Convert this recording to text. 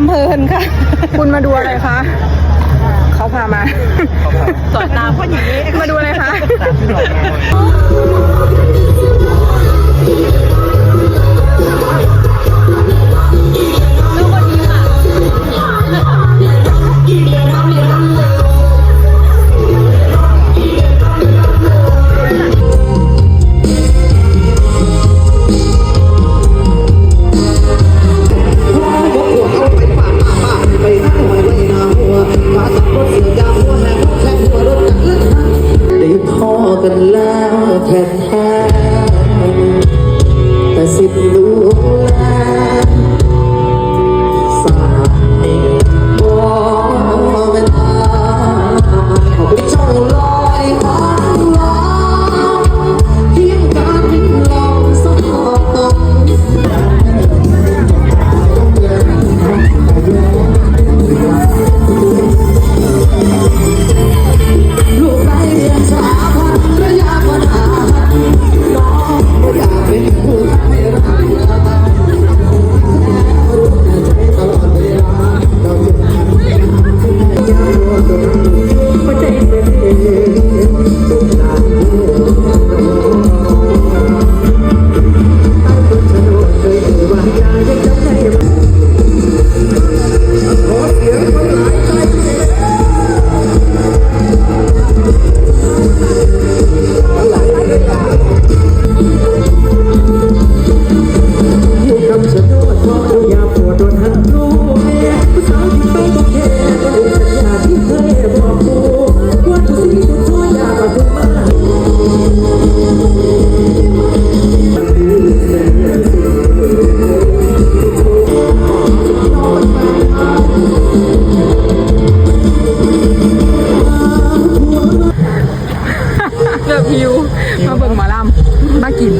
ำเพลินค่ะ คุณมาดูอะไรคะเขาพามาสอนตามคนอย่างนี้มาดูอะไรคะ กันแล้วแผ่นห้าแต่สิบรู้ หมาลำมากิน